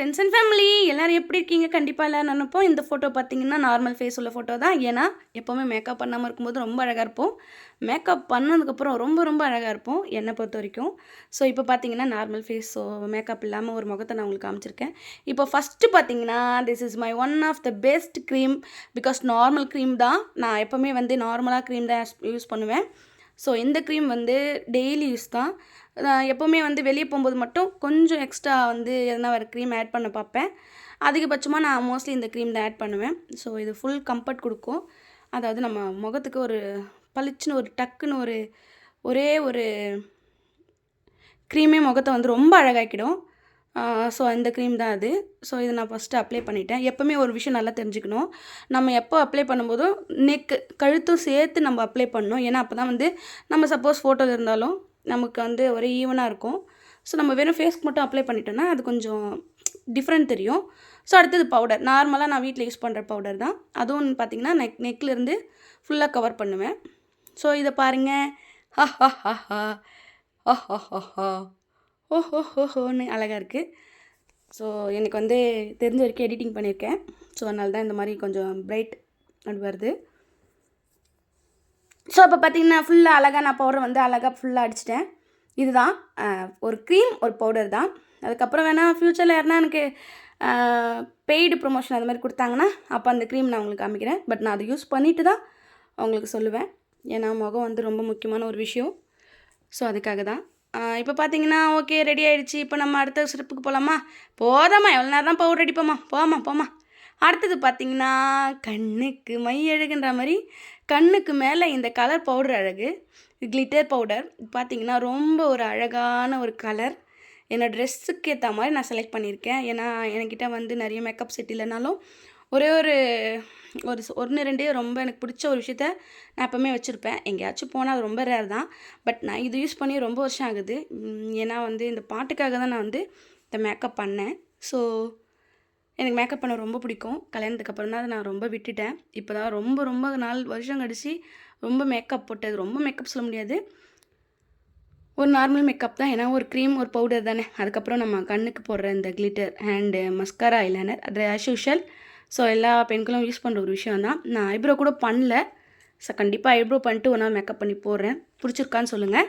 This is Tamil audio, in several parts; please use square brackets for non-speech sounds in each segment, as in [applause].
ஃப்ரெண்ட்ஸ் அண்ட் ஃபேமிலி எல்லோரும் எப்படி இருக்கீங்க? கண்டிப்பாக எல்லோரும் நினைப்போம் இந்த ஃபோட்டோ பார்த்தீங்கன்னா நார்மல் ஃபேஸ் உள்ள ஃபோட்டோ தான். ஏன்னா எப்போவுமே மேக்கப் பண்ணாமல் இருக்கும்போது ரொம்ப அழகாக இருப்போம். மேக்கப் பண்ணதுக்கப்புறம் ரொம்ப ரொம்ப அழகாக இருப்போம் என்னை பொறுத்த வரைக்கும். ஸோ இப்போ பார்த்தீங்கன்னா நார்மல் ஃபேஸ் ஸோ மேக்கப் இல்லாமல் ஒரு முகத்தை நான் உங்களுக்கு காமிச்சிருக்கேன். இப்போ ஃபஸ்ட்டு பார்த்தீங்கன்னா this is my one of the best cream because normal cream தான். நான் எப்போவுமே வந்து நார்மலாக க்ரீம் தான் யூஸ் பண்ணுவேன். ஸோ இந்த க்ரீம் வந்து டெய்லி யூஸ் தான். நான் எப்போவுமே வந்து வெளியே போகும்போது மட்டும் கொஞ்சம் எக்ஸ்ட்ரா வந்து எதனா வேறு க்ரீம் ஆட் பண்ண பார்ப்பேன். அதிகபட்சமாக நான் மோஸ்ட்லி இந்த க்ரீம் தான் ஆட் பண்ணுவேன். ஸோ இது ஃபுல் கம்ஃபர்ட் கொடுக்கும். அதாவது நம்ம முகத்துக்கு ஒரு பளிச்சுன்னு ஒரு டக்குன்னு ஒரு ஒரே ஒரு க்ரீமே முகத்தை வந்து ரொம்ப அழகாக்கிடும். ஸோ இந்த க்ரீம் தான் அது. ஸோ இது நான் ஃபஸ்ட்டு அப்ளை பண்ணிட்டேன். எப்போவுமே ஒரு விஷயம் நல்லா தெரிஞ்சுக்கணும். நம்ம எப்போ அப்ளை பண்ணும்போதும் நெக்கு கழுத்தும் சேர்த்து நம்ம அப்ளை பண்ணணும். ஏன்னா அப்போ தான் வந்து நம்ம சப்போஸ் ஃபோட்டோவில் இருந்தாலும் நமக்கு வந்து ஒரே ஈவனாக இருக்கும். ஸோ நம்ம வெறும் ஃபேஸ்க்கு மட்டும் அப்ளை பண்ணிட்டோன்னா அது கொஞ்சம் டிஃப்ரெண்ட் தெரியும். ஸோ அடுத்தது பவுடர் நார்மலாக நான் வீட்டில் யூஸ் பண்ணுற பவுடர் தான். அதுவும் பார்த்திங்கன்னா நெக் நெக்லேருந்து ஃபுல்லாக கவர் பண்ணுவேன். ஸோ இதை பாருங்கள் ஹா ஹா ஹா ஹா ஹா ஹா ஹா ஓஹோ ஓ அழகாக இருக்குது ஸோ எனக்கு வந்து தெரிஞ்ச வரைக்கும் எடிட்டிங் பண்ணியிருக்கேன் ஸோ அதனால தான் இந்த மாதிரி கொஞ்சம் பிரைட் அப்படி வருது. ஸோ அப்போ பார்த்தீங்கன்னா ஃபுல்லாக அழகாக நான் பவுடர் வந்து அழகாக ஃபுல்லாக அடிச்சிட்டேன். இதுதான். ஒரு க்ரீம் ஒரு பவுடர் தான். அதுக்கப்புறம் வேணால் ஃப்யூச்சரில் யாருனா எனக்கு பெய்டு ப்ரொமோஷன் அது மாதிரி கொடுத்தாங்கன்னா அப்போ அந்த க்ரீம் நான் உங்களுக்கு காமிக்கிறேன். பட் நான் அதை யூஸ் பண்ணிவிட்டு தான் உங்களுக்கு சொல்லுவேன். ஏன்னா முகம் வந்து ரொம்ப முக்கியமான ஒரு விஷயம். ஸோ அதுக்காக தான். இப்போ பார்த்தீங்கன்னா ஓகே ரெடி ஆகிடுச்சு இப்போ நம்ம அடுத்த ஸ்டெப்புக்கு போகலாமா போதாம்மா. எவ்வளோ நேரம் தான் பவுடர் அடிப்போம்மா போமா போமா அடுத்தது பார்த்தீங்கன்னா கண்ணுக்கு மை அழகுன்ற மாதிரி கண்ணுக்கு மேலே இந்த கலர் பவுடர் அழகு. கிளிட்டர் பவுடர் பார்த்தீங்கன்னா ரொம்ப ஒரு அழகான ஒரு கலர் என்னோடய ட்ரெஸ்ஸுக்கு ஏற்ற மாதிரி நான் செலக்ட் பண்ணியிருக்கேன். ஏன்னா என்கிட்ட வந்து நிறைய மேக்கப் செட் இல்லைனாலும் ஒரே ஒரு ஒரு ஒன்று ரெண்டே ரொம்ப எனக்கு பிடிச்ச ஒரு விஷயத்த நான் எப்போவுமே வச்சுருப்பேன். எங்கேயாச்சும் போனால் அது ரொம்ப ரேர் தான். பட் நான் இது யூஸ் பண்ணி ரொம்ப வருஷம் ஆகுது. ஏன்னா வந்து இந்த பாட்டுக்காக தான் நான் வந்து இந்த மேக்கப் பண்ணேன். ஸோ எனக்கு மேக்கப் பண்ண ரொம்ப பிடிக்கும். கல்யாணத்துக்கு அப்புறம் தான் அதை நான் ரொம்ப விட்டுட்டேன். இப்போ தான் ரொம்ப ரொம்ப நாள் வருஷம் கழித்து ரொம்ப மேக்கப் போட்டது. ரொம்ப மேக்கப் சொல்ல முடியாது. ஒரு நார்மல் மேக்கப் தான். ஏன்னா ஒரு க்ரீம் ஒரு பவுடர் தானே. அதுக்கப்புறம் நம்ம கண்ணுக்கு போடுற இந்த கிளிட்டர் அண்டு மஸ்காரா ஐலைனர் அது ஆஸ் யூஷுவல் ஸோ எல்லா பெண்களும் யூஸ் பண்ணுற ஒரு விஷயம் தான் நான் ஐப்ரோ கூட பண்ணல. ஸோ கண்டிப்பாக ஐப்ரோ பண்ணிட்டு ஒன்றா மேக்கப் பண்ணி போடுறேன். பிடிச்சிருக்கான்னு சொல்லுங்கள்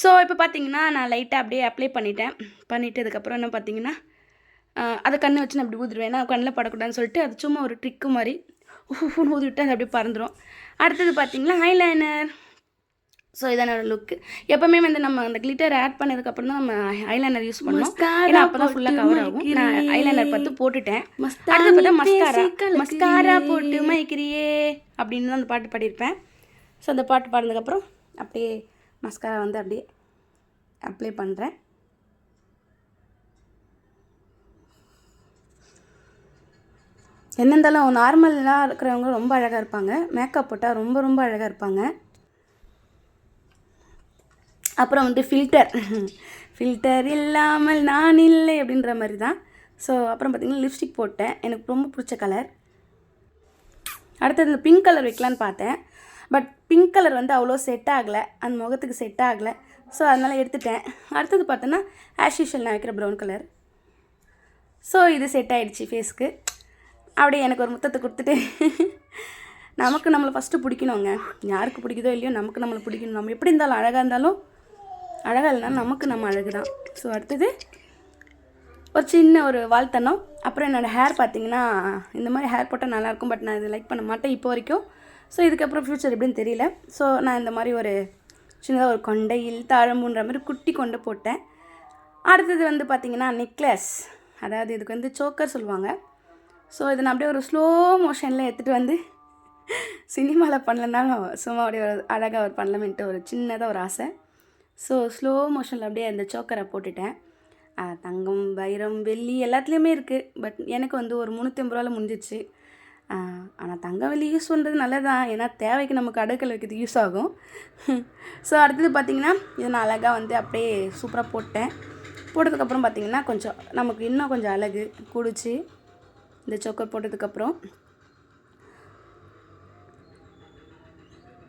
ஸோ இப்போ பார்த்தீங்கன்னா நான் லைட்டாக அப்படியே அப்ளை பண்ணிட்டேன். பண்ணிவிட்டு அதுக்கப்புறம் என்ன பார்த்தீங்கன்னா அதை கண்ணை வச்சு நான் அப்படி ஊதிடுவேன். ஏன்னா கண்ணில் படக்கூடாதுன்னு சொல்லிட்டு அது சும்மா ஒரு ட்ரிக்கு மாதிரி ஊஃபுன்னு ஊதிவிட்டு அது அப்படியே பறந்துடும் அடுத்தது பார்த்தீங்கன்னா ஐலைனர் ஸோ இதான லுக்கு எப்போவுமே வந்து நம்ம அந்த கிளிட்டர் ஆட் பண்ணதுக்கப்புறம் தான் நம்ம ஐலைனர் யூஸ் பண்ணோம் ஏன்னா அப்போ தான் ஃபுல்லாக கவர் ஆகும். நான் ஐலைனர் பார்த்து போட்டுட்டேன். அடுத்து பார்த்தா மஸ்காரா மஸ்காரா போட்டு மைக்கிறியே அப்படின்னு தான் அந்த பாட்டு பாடியிருப்பேன். ஸோ அந்த பாட்டு பாடினதுக்கப்புறம் அப்படியே மஸ்காரா வந்து அப்படியே அப்ளை பண்ணுறேன் என்ன இருந்தாலும் நார்மலாக இருக்கிறவங்க ரொம்ப அழகாக இருப்பாங்க. மேக்கப் போட்டால் ரொம்ப ரொம்ப அழகாக இருப்பாங்க. அப்புறம் வந்து ஃபில்டர் ஃபில்டர் இல்லாமல் நான் இல்லை அப்படின்ற மாதிரி தான். ஸோ அப்புறம் பார்த்திங்கன்னா லிப்ஸ்டிக் போட்டேன். எனக்கு ரொம்ப பிடிச்ச கலர் அடுத்தது இந்த பிங்க் கலர் வைக்கலான்னு பார்த்தேன். பட் பிங்க் கலர் வந்து அவ்வளோ செட் ஆகலை. அந்த முகத்துக்கு செட் ஆகலை. ஸோ அதனால் எடுத்துட்டேன். அடுத்தது பார்த்தோன்னா ஆஷ் யூஷுவல் நான் வைக்கிற ப்ரௌன் கலர் ஸோ இது செட் ஆகிடுச்சி ஃபேஸ்க்கு அப்படியே எனக்கு ஒரு முத்தத்தை கொடுத்துட்டு நமக்கு நம்மளை ஃபஸ்ட்டு பிடிக்கணுங்க. யாருக்கு பிடிக்குதோ இல்லையோ நமக்கு நம்மளை பிடிக்கணும். நம்ம எப்படி இருந்தாலும் அழகாக இருந்தாலும் அழகாக இல்லைனா நமக்கு நம்ம அழகு தான் ஸோ அடுத்தது ஒரு சின்ன ஒரு வாழ்த்தனம். அப்புறம் என்னோடய ஹேர் பார்த்தீங்கன்னா இந்த மாதிரி ஹேர் போட்டால் நல்லாயிருக்கும் பட் நான் இது லைக் பண்ண மாட்டேன் இப்போ வரைக்கும். ஸோ இதுக்கப்புறம் ஃப்யூச்சர் எப்படின்னு தெரியல. ஸோ நான் இந்த மாதிரி ஒரு சின்னதாக ஒரு கொண்டையில் தாழம்புன்ற மாதிரி குட்டி கொண்டு போட்டேன். அடுத்தது வந்து பார்த்திங்கன்னா நெக்லஸ் அதாவது இதுக்கு வந்து சோக்கர் சொல்லுவாங்க. ஸோ இதை நான் அப்படியே ஒரு ஸ்லோ மோஷனில் எடுத்துகிட்டு வந்து [laughs] சினிமாவில் பண்ணலனாலும் சும்மா அப்படியே ஒரு அழகாக ஒரு பண்ணலாமேன்ட்டு ஒரு சின்னதாக ஒரு ஆசை. ஸோ ஸ்லோ மோஷனில் அப்படியே அந்த சோக்கரை போட்டுட்டேன். தங்கம் வைரம் வெள்ளி எல்லாத்துலேயுமே இருக்குது பட் எனக்கு வந்து ஒரு முந்நூற்றம்பது ரூபாவில் முடிஞ்சிச்சு. ஆனால் தங்கம் வெள்ளி யூஸ் பண்ணுறது நல்லதான் ஏன்னா தேவைக்கு நமக்கு அடுக்கல் வைக்கிறது யூஸ் ஆகும். [laughs] ஸோ அடுத்தது பார்த்திங்கன்னா இதை நான் அழகாக வந்து அப்படியே சூப்பராக போட்டேன். போட்டதுக்கப்புறம் பார்த்திங்கன்னா கொஞ்சம் நமக்கு இன்னும் கொஞ்சம் அழகு குடிச்சு இந்த சோக்கர் போட்டதுக்கப்புறம்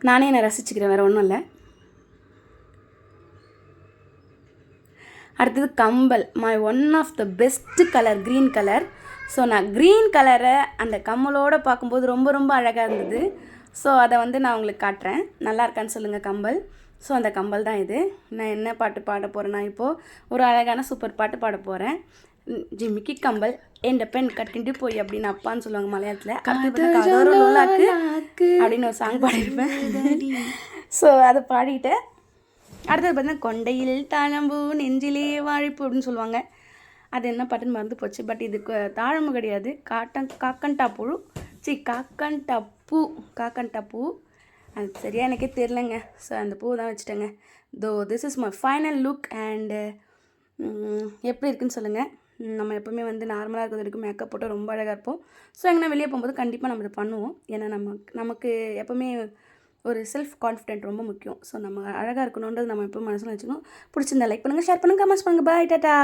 நானே என்னை ரசிச்சுக்கிறேன் வேறு ஒன்றும் இல்லை. அடுத்தது compel. My one of the best colour green colour so நான் க்ரீன் கலரை அந்த கம்மலோடு பார்க்கும்போது ரொம்ப ரொம்ப அழகாக இருந்தது. ஸோ அதை வந்து நான் உங்களுக்கு காட்டுறேன். நல்லா இருக்கான்னு சொல்லுங்கள் கம்பல். ஸோ அந்த கம்பல் தான் இது. நான் என்ன பாட்டு பாட போகிறேன்னா இப்போது ஒரு அழகான சூப்பர் பாட்டு பாட போகிறேன் ஜிமிக்கி கம்பல் எந்த பெண் கட்டிட்டு போய் அப்படின்னு அப்பான்னு சொல்லுவாங்க மலையாளத்தில். அப்படின்னு ஒரு சாங் பாடியிருப்பேன். ஸோ [laughs] அதை பாடிட்டேன் அடுத்தது பார்த்தீங்கன்னா கொண்டையில் தாழம்பூ நெஞ்சிலே வாழைப்பூ அப்படின்னு சொல்லுவாங்க. அது என்ன பாட்டுன்னு மறந்து போச்சு. பட் இது தாழம்பு கிடையாது. காட்டன் காக்கண்டா புழு சி காக்கண்டா பூ காக்கண்டா பூ அது சரியாக எனக்கே தெரிலங்க ஸோ அந்த பூ தான் வச்சுட்டேங்க. தோ this is my final look and எப்படி இருக்குன்னு சொல்லுங்கள் நம்ம எப்போவுமே வந்து நார்மலாக இருக்கிறது வரைக்கும் மேக்கப் போட்டு ரொம்ப அழகாக இருப்போம். ஸோ எங்கன்னா வெளியே போகும்போது கண்டிப்பாக நம்ம இதை பண்ணுவோம். ஏன்னா நமக்கு நமக்கு எப்போவுமே ஒரு செல்ஃப் கான்ஃபிடென்ட் ரொம்ப முக்கியம். ஸோ நம்ம அழகாக இருக்கணுன்றது நம்ம எப்போ மனசில் வச்சுக்கணும். பிடிச்சிருந்தா லைக் பண்ணுங்கள் ஷேர் பண்ணுங்கள் கமெண்ட்ஸ் பண்ணுங்கள் பாய் டாட்டா